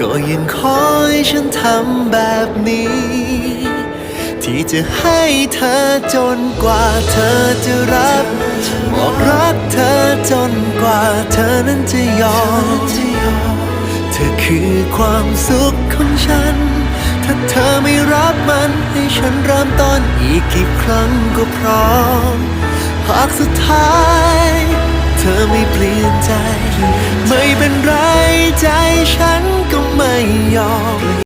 ก็ยังคอยฉันทำแบบนี้ ที่จะให้เธอจนกว่าเธอจะรับ บอกรักเธอจนกว่าเธอนั้นจะยอม เธอคือความสุขของฉัน ถ้าเธอไม่รับมันให้ฉันเริ่มต้นอีกกี่ครั้งก็พร้อมหากสุดท้ายเธอไม่เปลี่ยนใจ ไม่เป็นไรใจฉัน